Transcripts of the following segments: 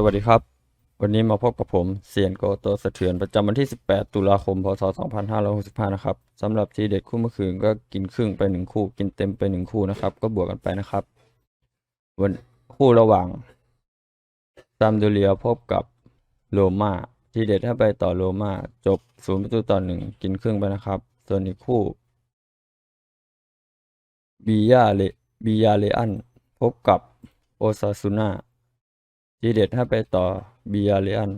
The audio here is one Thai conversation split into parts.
สวัสดีครับ วันนี้มาพบกับผมเซียนโกโตสะเทือนประจำวันที่ 18 ตุลาคม พศ 2565 นะครับสำหรับทีเด็ดคู่เมื่อคืนก็กินครึ่งไปหนึ่งคู่ กินเต็มไปหนึ่งคู่นะครับ ก็บวกกันไปนะครับ วันคู่ระหว่างซามโดเรียพบกับโรม่าทีเด็ดถ้าไปต่อโรม่าจบศูนย์ประตูต่อหนึ่งกินครึ่งไปนะครับ ส่วนอีกคู่บียาเลบียาเลอันพบกับโอซาซูน่า ทีเด็ดถ้าไปต่อบียาเรอัน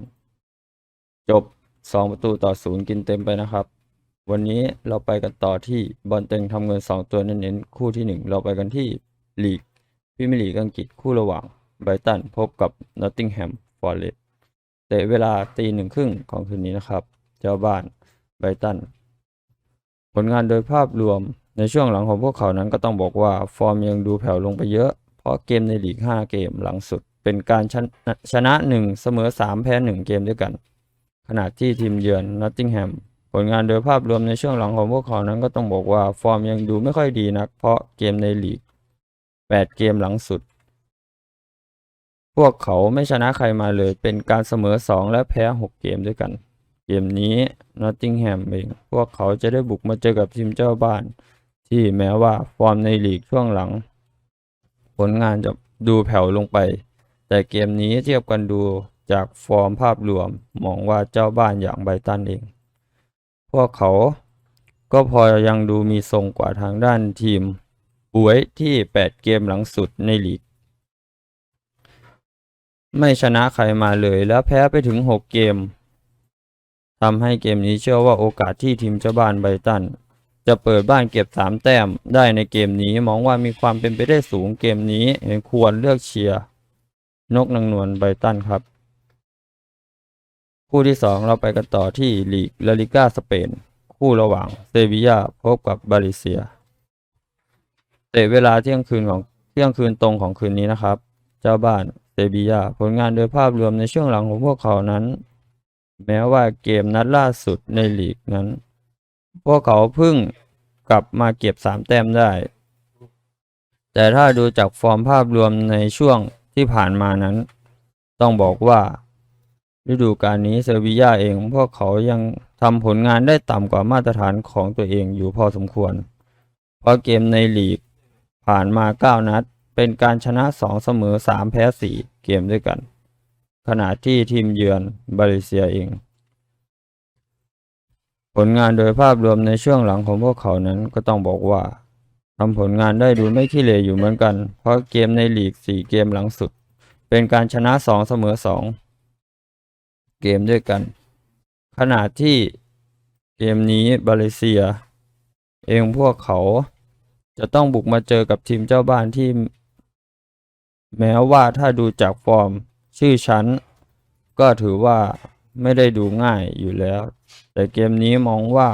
จบ 2 ประตูต่อศูนย์กินเต็มไปนะครับ วันนี้เราไปกันต่อที่บอลเต็งทำเงิน 2 ตัวเน้นๆคู่ที่ 1 เราไปกันที่ลีกพิมลีกอังกฤษคู่ระหว่างไบรตันพบกับนอตติงแฮมฟอร์เรสต์เตะเวลาตีหนึ่งครึ่งของคืนนี้นะครับ เจ้าบ้านไบรตัน ผลงานโดยภาพรวมในช่วงหลังของพวกเขานั้นก็ต้องบอกว่า ฟอร์มยังดูแผ่วลงไปเยอะ เพราะเกมในลีก 5 เกมหลังสุด เป็นการชนะชนะ 1 เสมอ 3 แพ้ 1 เกมด้วยกัน ขณะที่ทีมเยือนนอตติงแฮมผลงานโดยภาพรวมในช่วงหลังของพวกเขานั้นก็ต้องบอกว่าฟอร์มยังดูไม่ค่อยดีนัก เพราะเกมในลีก 8 เกมหลังสุด พวกเขาไม่ชนะใครมาเลยเป็นการเสมอ 2 และแพ้ 6 เกมด้วยกัน เกมนี้นอตติงแฮมเอง พวกเขาจะได้บุกมาเจอกับทีมเจ้าบ้าน ที่แม้ว่าฟอร์มในลีกช่วงหลัง ผลงานจะดูแผ่วลงไป แต่เกมนี้เทียบกันดูจากฟอร์มภาพรวมมองว่าเจ้าบ้านอย่างไบตันเอง พวกเขาก็พอยังดูมีทรงกว่าทางด้านทีมป่วยที่ 8 เกมหลังสุดในลีก ไม่ชนะใครมาเลยแล้วแพ้ไปถึง 6 เกมทำให้เกมนี้เชื่อว่าโอกาสที่ทีมเจ้าบ้านไบตัน จะเปิดบ้านเก็บ 3 แต้มได้ในเกมนี้มองว่ามีความเป็นไปได้สูงเกมนี้เห็นควรเลือกเชียร์ นกนางนวลไบตันครับ คู่ที่ 2 เราไปกันต่อที่ลีกลาลิก้าสเปน คู่ระหว่างเซบียาพบกับบาลิเซียเตะเวลาเที่ยงคืนของเที่ยงคืนตรงของคืนนี้นะครับ เจ้าบ้านเซบียาผลงานโดยภาพรวมในช่วงหลังของพวกเขานั้น แม้ว่าเกมนัดล่าสุดในลีกนั้น พวกเขาเพิ่งกลับมาเก็บสามแต้มได้ แต่ถ้าดูจากฟอร์มภาพรวมในช่วง ที่ผ่านมานั้น ต้องบอกว่า ฤดูกาลนี้เซอร์บียาเองพวกเขายังทำผลงานได้ต่ำกว่ามาตรฐานของตัวเองอยู่พอสมควร เพราะเกมในลีกผ่านมา 9 นัด เป็นการชนะ 2 เสมอ 3 แพ้ 4 เกมด้วยกัน ขณะที่ทีมเยือนบาเลเซียเอง ผลงานโดยภาพรวมในช่วงหลังของพวกเขานั้นก็ต้องบอกว่า ทำผลงานได้ดูไม่ขี้เหร่อยู่เหมือนกัน เพราะเกมในลีก 4 เกมหลังสุด เป็นการชนะ 2 เสมอ 2 เกมด้วยกันขณะที่เกมนี้บาเลเซีย เองพวกเขาจะต้องบุกมาเจอกับทีมเจ้าบ้านที่ แม้ว่าถ้าดูจากฟอร์มชื่อชั้น ก็ถือว่าไม่ได้ดูง่ายอยู่แล้ว แต่เกมนี้มองว่า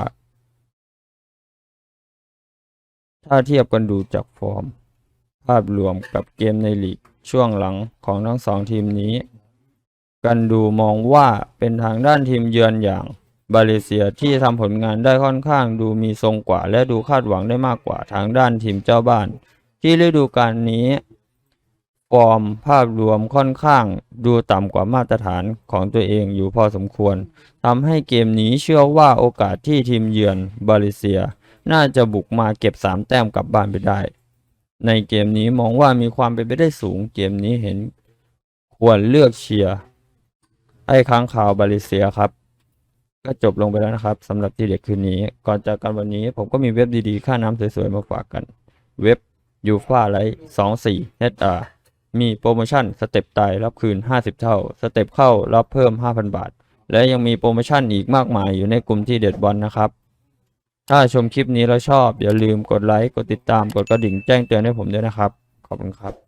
ถ้าเทียบกันดูจากฟอร์ม ภาพรวมกับเกมในลีกช่วงหลังของทั้งสองทีมนี้ กันดูมองว่าเป็นทางด้านทีมเยือนอย่างบาเลเซียที่ทำผลงานได้ค่อนข้างดูมีทรงกว่า และดูคาดหวังได้มากกว่าทางด้านทีมเจ้าบ้าน ที่ฤดูกาลนี้ฟอร์มภาพรวมค่อนข้างดูต่ำกว่ามาตรฐานของตัวเองอยู่พอสมควรทำให้เกมนี้เชื่อว่าโอกาสที่ทีมเยือนบาเลเซีย น่าจะบุกมาเก็บ 3 แต้มกลับบ้านไปได้ ในเกมนี้มองว่ามีความเป็นไปได้สูง เกมนี้เห็น ควรเลือกเชียร์ให้ค้างข่าวบาเลเซียครับ ก็จบลงไปแล้วนะครับสำหรับที่เด็กคืนนี้ ก่อนจากกันวันนี้ผมก็มีเว็บดีๆ ค่าน้ำสวยๆ มาฝากกัน เว็บยูฟาไลท์สองสี่เออามีโปรโมชั่นสเต็ปตายรับคืน 50 เท่า สเต็ปเข้ารับเพิ่ม 5,000 บาท และยังมีโปรโมชั่นอีกมากมายอยู่ในกลุ่มที่เด็ดบอลนะครับ ถ้าชมคลิปนี้แล้วชอบ อย่าลืมกดไลค์ กดติดตาม กดกระดิ่งแจ้งเตือนให้ผมด้วยนะครับ ขอบคุณครับ